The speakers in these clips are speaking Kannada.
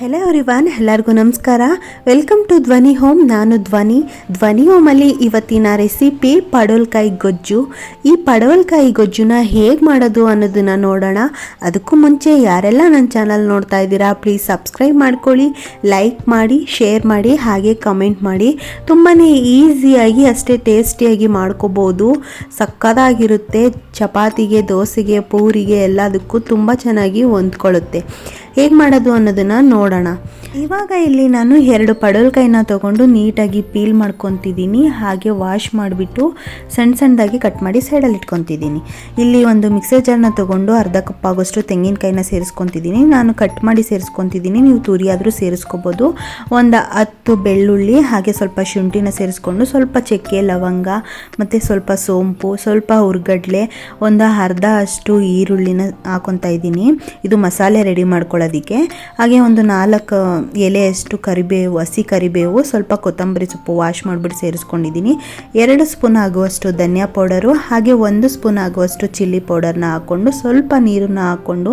ಹೆಲೋ ಎವ್ರಿವನ್ ಎಲ್ಲರಿಗೂ ನಮಸ್ಕಾರ. ವೆಲ್ಕಮ್ ಟು ಧ್ವನಿ ಹೋಮ್ ನಾನು ಧ್ವನಿ. ಧ್ವನಿ ಹೋಮಲ್ಲಿ ಇವತ್ತಿನ ರೆಸಿಪಿ ಪಡವಲ್ಕಾಯಿ ಗೊಜ್ಜು. ಈ ಪಡವಲ್ಕಾಯಿ ಗೊಜ್ಜುನ ಹೇಗೆ ಮಾಡೋದು ಅನ್ನೋದನ್ನು ನೋಡೋಣ. ಅದಕ್ಕೂ ಮುಂಚೆ ಯಾರೆಲ್ಲ ನನ್ನ ಚಾನಲ್ ನೋಡ್ತಾ ಇದ್ದೀರಾ ಪ್ಲೀಸ್ ಸಬ್ಸ್ಕ್ರೈಬ್ ಮಾಡ್ಕೊಳ್ಳಿ ಲೈಕ್ ಮಾಡಿ ಶೇರ್ ಮಾಡಿ, ಹಾಗೆ ಕಮೆಂಟ್ ಮಾಡಿ. ತುಂಬಾ ಈಸಿಯಾಗಿ ಅಷ್ಟೇ ಟೇಸ್ಟಿಯಾಗಿ ಮಾಡ್ಕೋಬೋದು. ಸಕ್ಕದಾಗಿರುತ್ತೆ ಚಪಾತಿಗೆ, ದೋಸೆಗೆ, ಪೂರಿಗೆ ಎಲ್ಲದಕ್ಕೂ ತುಂಬ ಚೆನ್ನಾಗಿ ಹೊಂದ್ಕೊಳ್ಳುತ್ತೆ. ಹೇಗೆ ಮಾಡೋದು ಅನ್ನೋದನ್ನು ನೋಡೋಣ. ಇವಾಗ ಇಲ್ಲಿ ನಾನು ಎರಡು ಪಡಲ್ಕಾಯಿನ ತೊಗೊಂಡು ನೀಟಾಗಿ ಪೀಲ್ ಮಾಡ್ಕೊತಿದ್ದೀನಿ, ಹಾಗೆ ವಾಶ್ ಮಾಡಿಬಿಟ್ಟು ಸಣ್ಣ ಸಣ್ಣದಾಗಿ ಕಟ್ ಮಾಡಿ ಸೈಡಲ್ಲಿ ಇಟ್ಕೊತಿದ್ದೀನಿ. ಇಲ್ಲಿ ಒಂದು ಮಿಕ್ಸರ್ ಜಾರ್ನ ತೊಗೊಂಡು ಅರ್ಧ ಕಪ್ ಆಗೋಷ್ಟು ತೆಂಗಿನಕಾಯಿನ ಸೇರಿಸ್ಕೊತಿದ್ದೀನಿ. ನಾನು ಕಟ್ ಮಾಡಿ ಸೇರಿಸ್ಕೊತಿದ್ದೀನಿ, ನೀವು ತುರಿಯಾದರೂ ಸೇರಿಸ್ಕೋಬೋದು. ಒಂದು ಹತ್ತು ಬೆಳ್ಳುಳ್ಳಿ, ಹಾಗೆ ಸ್ವಲ್ಪ ಶುಂಠಿನ ಸೇರಿಸ್ಕೊಂಡು ಸ್ವಲ್ಪ ಚಕ್ಕೆ, ಲವಂಗ, ಮತ್ತು ಸ್ವಲ್ಪ ಸೋಂಪು, ಸ್ವಲ್ಪ ಹುರ್ಗಡ್ಲೆ, ಒಂದು ಅರ್ಧ ಅಷ್ಟು ಈರುಳ್ಳಿನ ಹಾಕೊತಾ ಇದ್ದೀನಿ. ಇದು ಮಸಾಲೆ ರೆಡಿ ಮಾಡ್ಕೊಳ್ಳೋದಕ್ಕೆ ಹಾಗೆ ಒಂದು ನಾಲ್ಕು ಎಲೆಯಷ್ಟು ಕರಿಬೇವು ಹಸಿ ಕರಿಬೇವು, ಸ್ವಲ್ಪ ಕೊತ್ತಂಬರಿ ಸೊಪ್ಪು ವಾಶ್ ಮಾಡಿಬಿಟ್ಟು ಸೇರಿಸ್ಕೊಂಡಿದ್ದೀನಿ. ಎರಡು ಸ್ಪೂನ್ ಆಗುವಷ್ಟು ಧನಿಯಾ ಪೌಡರು, ಹಾಗೆ ಒಂದು ಸ್ಪೂನ್ ಆಗುವಷ್ಟು ಚಿಲ್ಲಿ ಪೌಡರ್ನ ಹಾಕ್ಕೊಂಡು ಸ್ವಲ್ಪ ನೀರನ್ನು ಹಾಕ್ಕೊಂಡು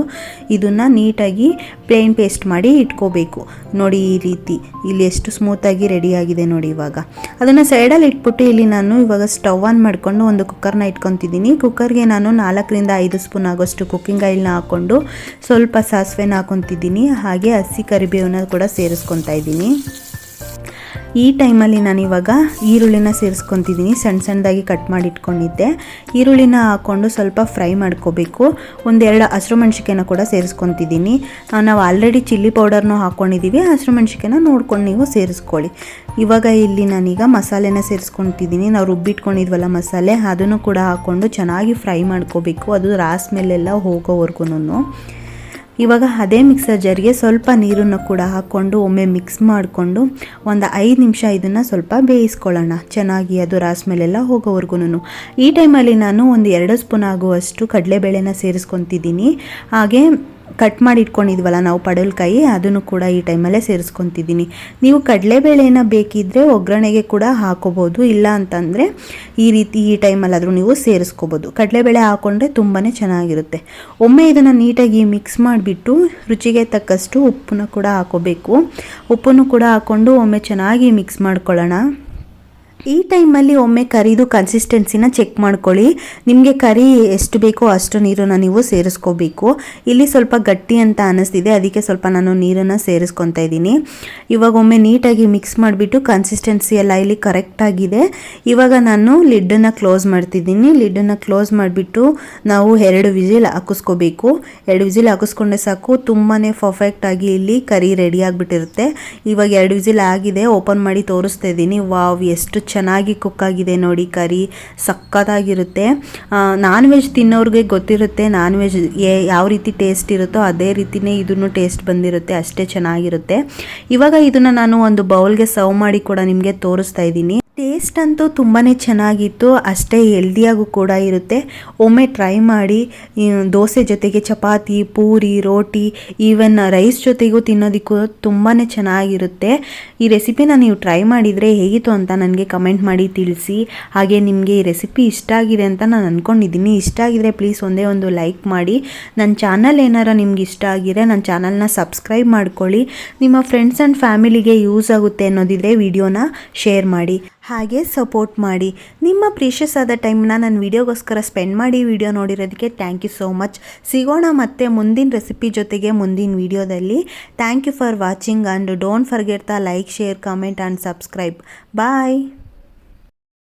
ಇದನ್ನು ನೀಟಾಗಿ ಪ್ಲೇನ್ ಪೇಸ್ಟ್ ಮಾಡಿ ಇಟ್ಕೋಬೇಕು. ನೋಡಿ ಈ ರೀತಿ. ಇಲ್ಲಿ ಎಷ್ಟು ಸ್ಮೂತಾಗಿ ರೆಡಿಯಾಗಿದೆ ನೋಡಿ ಇವಾಗ. ಅದನ್ನು ಸೈಡಲ್ಲಿ ಇಟ್ಬಿಟ್ಟು ಇಲ್ಲಿ ನಾನು ಇವಾಗ ಸ್ಟವ್ ಆನ್ ಮಾಡಿಕೊಂಡು ಒಂದು ಕುಕ್ಕರ್ನ ಇಟ್ಕೊತಿದ್ದೀನಿ. ಕುಕ್ಕರ್ಗೆ ನಾನು ನಾಲ್ಕರಿಂದ ಐದು ಸ್ಪೂನ್ ಆಗೋಷ್ಟು ಕುಕ್ಕಿಂಗ್ ಆಯಿಲ್ನ ಹಾಕ್ಕೊಂಡು ಸ್ವಲ್ಪ ಸಾಸಿವೆನ ಹಾಕೊತಿದ್ದೀನಿ ಹಾಗೆ ಹಸಿ ಕರಿಬೇವನ್ನ ಕೂಡ ಸೇರಿಸ್ಕೊತಾ ಇದ್ದೀನಿ. ಈ ಟೈಮಲ್ಲಿ ನಾನು ಇವಾಗ ಈರುಳ್ಳಿನ ಸೇರಿಸ್ಕೊತಿದ್ದೀನಿ ಸಣ್ಣ ಸಣ್ಣದಾಗಿ ಕಟ್ ಮಾಡಿ ಇಟ್ಕೊಂಡಿದ್ದೆ ಈರುಳ್ಳಿನ ಹಾಕ್ಕೊಂಡು ಸ್ವಲ್ಪ ಫ್ರೈ ಮಾಡ್ಕೋಬೇಕು. ಒಂದೆರಡು ಹಸಿರು ಮೆಣಸಿಕೆನ ಕೂಡ ಸೇರಿಸ್ಕೊತಿದ್ದೀನಿ. ನಾವು ಆಲ್ರೆಡಿ ಚಿಲ್ಲಿ ಪೌಡರ್ನೂ ಹಾಕ್ಕೊಂಡಿದ್ದೀವಿ ಹಸಿರು ಮೆಣಸಿಕೆನ ನೋಡ್ಕೊಂಡು ನೀವು ಸೇರಿಸ್ಕೊಳ್ಳಿ. ಇವಾಗ ಇಲ್ಲಿ ನಾನೀಗ ಮಸಾಲೆನ ಸೇರಿಸ್ಕೊತಿದ್ದೀನಿ. ನಾವು ರುಬ್ಬಿಟ್ಕೊಂಡಿದ್ವಲ್ಲ ಮಸಾಲೆ, ಅದನ್ನು ಕೂಡ ಹಾಕ್ಕೊಂಡು ಚೆನ್ನಾಗಿ ಫ್ರೈ ಮಾಡ್ಕೋಬೇಕು. ಅದು ರಾಸ್ ಮೇಲೆಲ್ಲ ಹೋಗೋವರೆಗೂ ಇವಾಗ ಅದೇ ಮಿಕ್ಸರ್ ಜಾರಿಗೆ ಸ್ವಲ್ಪ ನೀರನ್ನು ಕೂಡ ಹಾಕ್ಕೊಂಡು ಒಮ್ಮೆ ಮಿಕ್ಸ್ ಮಾಡಿಕೊಂಡು ಒಂದು ಐದು ನಿಮಿಷ ಇದನ್ನು ಸ್ವಲ್ಪ ಬೇಯಿಸ್ಕೊಳ್ಳೋಣ. ಚೆನ್ನಾಗಿ ಅದು ರಾಸ್ ಮೇಲೆಲ್ಲ ಹೋಗೋವರೆಗೂ ಈ ಟೈಮಲ್ಲಿ ನಾನು ಒಂದು ಎರಡು ಸ್ಪೂನ್ ಆಗುವಷ್ಟು ಕಡಲೆಬೇಳೆನ ಸೇರಿಸ್ಕೊತಿದ್ದೀನಿ. ಹಾಗೆ ಕಟ್ ಮಾಡಿ ಇಟ್ಕೊಂಡಿದ್ವಲ್ಲ ನಾವು ಪಡಲ್ಕಾಯಿ ಅದನ್ನು ಕೂಡ ಈ ಟೈಮಲ್ಲೇ ಸೇರಿಸ್ಕೊತಿದ್ದೀನಿ. ನೀವು ಕಡಲೆಬೇಳೆನ ಬೇಕಿದ್ದರೆ ಒಗ್ಗರಣೆಗೆ ಕೂಡ ಹಾಕೋಬೋದು, ಇಲ್ಲ ಅಂತಂದರೆ ಈ ರೀತಿ ಈ ಟೈಮಲ್ಲಾದರೂ ನೀವು ಸೇರಿಸ್ಕೋಬೋದು. ಕಡಲೆಬೇಳೆ ಹಾಕ್ಕೊಂಡ್ರೆ ತುಂಬಾ ಚೆನ್ನಾಗಿರುತ್ತೆ. ಒಮ್ಮೆ ಇದನ್ನು ನೀಟಾಗಿ ಮಿಕ್ಸ್ ಮಾಡಿಬಿಟ್ಟು ರುಚಿಗೆ ತಕ್ಕಷ್ಟು ಉಪ್ಪನ್ನು ಕೂಡ ಹಾಕೋಬೇಕು. ಉಪ್ಪನ್ನು ಕೂಡ ಹಾಕ್ಕೊಂಡು ಒಮ್ಮೆ ಚೆನ್ನಾಗಿ ಮಿಕ್ಸ್ ಮಾಡ್ಕೊಳ್ಳೋಣ. ಈ ಟೈಮಲ್ಲಿ ಒಮ್ಮೆ ಕರಿದು ಕನ್ಸಿಸ್ಟೆನ್ಸಿನ ಚೆಕ್ ಮಾಡ್ಕೊಳ್ಳಿ. ನಿಮಗೆ ಕರಿ ಎಷ್ಟು ಬೇಕೋ ಅಷ್ಟು ನೀರನ್ನು ನೀವು ಸೇರಿಸ್ಕೋಬೇಕು. ಇಲ್ಲಿ ಸ್ವಲ್ಪ ಗಟ್ಟಿ ಅಂತ ಅನ್ನಿಸ್ತಿದೆ ಅದಕ್ಕೆ ಸ್ವಲ್ಪ ನಾನು ನೀರನ್ನು ಸೇರಿಸ್ಕೊತಾ ಇದ್ದೀನಿ. ಇವಾಗ ಒಮ್ಮೆ ನೀಟಾಗಿ ಮಿಕ್ಸ್ ಮಾಡಿಬಿಟ್ಟು ಕನ್ಸಿಸ್ಟೆನ್ಸಿ ಎಲ್ಲ ಇಲ್ಲಿ ಕರೆಕ್ಟಾಗಿದೆ ಇವಾಗ ನಾನು ಲಿಡ್ಡನ್ನು ಕ್ಲೋಸ್ ಮಾಡ್ತಿದ್ದೀನಿ. ಲಿಡ್ಡನ್ನು ಕ್ಲೋಸ್ ಮಾಡಿಬಿಟ್ಟು ನಾವು ಎರಡು ವಿಜಿಲ್ ಹಾಕಿಸ್ಕೋಬೇಕು. ಎರಡು ವಿಜಿಲ್ ಹಾಕಿಸ್ಕೊಂಡೆ ಸಾಕು ತುಂಬಾ ಪರ್ಫೆಕ್ಟಾಗಿ ಇಲ್ಲಿ ಕರಿ ರೆಡಿ ಆಗಿಬಿಟ್ಟಿರುತ್ತೆ. ಇವಾಗ ಎರಡು ವಿಜಿಲ್ ಆಗಿದೆ ಓಪನ್ ಮಾಡಿ ತೋರಿಸ್ತಾ ಇದ್ದೀನಿ. ವಾವ್, ಎಷ್ಟು ಚೆನ್ನಾಗಿ ಕುಕ್ ಆಗಿದೆ ನೋಡಿ ಕರಿ, ಸಕ್ಕತ್ತಾಗಿರುತ್ತೆ. ನಾನ್ ವೆಜ್ ತಿನ್ನೋರಿಗೆ ಗೊತ್ತಿರುತ್ತೆ ನಾನ್ ವೆಜ್ ಯಾವ ರೀತಿ ಟೇಸ್ಟ್ ಇರುತ್ತೋ ಅದೇ ರೀತಿನೇ ಇದನ್ನು ಟೇಸ್ಟ್ ಬಂದಿರುತ್ತೆ, ಅಷ್ಟೇ ಚೆನ್ನಾಗಿರುತ್ತೆ. ಇವಾಗ ಇದನ್ನು ನಾನು ಒಂದು ಬೌಲ್ಗೆ ಸರ್ವ್ ಮಾಡಿ ಕೂಡ ನಿಮಗೆ ತೋರಿಸ್ತಾ ಇದ್ದೀನಿ. ಟೇಸ್ಟ್ ಅಂತೂ ತುಂಬಾ ಚೆನ್ನಾಗಿತ್ತು, ಅಷ್ಟೇ ಹೆಲ್ದಿಯಾಗೂ ಕೂಡ ಇರುತ್ತೆ. ಒಮ್ಮೆ ಟ್ರೈ ಮಾಡಿ ದೋಸೆ ಜೊತೆಗೆ ಚಪಾತಿ, ಪೂರಿ, ರೋಟಿ ಈವನ್ ರೈಸ್ ಜೊತೆಗೂ ತಿನ್ನೋದಕ್ಕೂ ತುಂಬಾ ಚೆನ್ನಾಗಿರುತ್ತೆ. ಈ ರೆಸಿಪಿನ ನೀವು ಟ್ರೈ ಮಾಡಿದರೆ ಹೇಗಿತ್ತು ಅಂತ ನನಗೆ ಕಮೆಂಟ್ ಮಾಡಿ ತಿಳಿಸಿ. ಹಾಗೆ ನಿಮಗೆ ಈ ರೆಸಿಪಿ ಇಷ್ಟ ಆಗಿದೆ ಅಂತ ನಾನು ಅಂದ್ಕೊಂಡಿದ್ದೀನಿ ಇಷ್ಟ ಆಗಿದ್ರೆ ಪ್ಲೀಸ್ ಒಂದೇ ಒಂದು ಲೈಕ್ ಮಾಡಿ. ನನ್ನ ಚಾನಲ್ ಏನಾರ ನಿಮ್ಗೆ ಇಷ್ಟ ಆಗಿದ್ರೆ ನನ್ನ ಚಾನಲ್ನ ಸಬ್ಸ್ಕ್ರೈಬ್ ಮಾಡ್ಕೊಳ್ಳಿ. ನಿಮ್ಮ ಫ್ರೆಂಡ್ಸ್ ಆ್ಯಂಡ್ ಫ್ಯಾಮಿಲಿಗೆ ಯೂಸ್ ಆಗುತ್ತೆ ಅನ್ನೋದಿದ್ರೆ ವಿಡಿಯೋನ ಶೇರ್ ಮಾಡಿ. ಹಾಗೆ ಸಪೋರ್ಟ್ ಮಾಡಿ. ನಿಮ್ಮ ಪ್ರೀಷಿಯಸ್ ಆದ ಟೈಮ್ನ ನನ್ನ ವಿಡಿಯೋಗೋಸ್ಕರ ಸ್ಪೆಂಡ್ ಮಾಡಿ ವಿಡಿಯೋ ನೋಡಿರೋದಕ್ಕೆ ಥ್ಯಾಂಕ್ ಯು ಸೋ ಮಚ್ ಸಿಗೋಣ ಮತ್ತೆ ಮುಂದಿನ ರೆಸಿಪಿ ಜೊತೆಗೆ ಮುಂದಿನ ವಿಡಿಯೋದಲ್ಲಿ thank you for watching and don't forget the like share comment and subscribe bye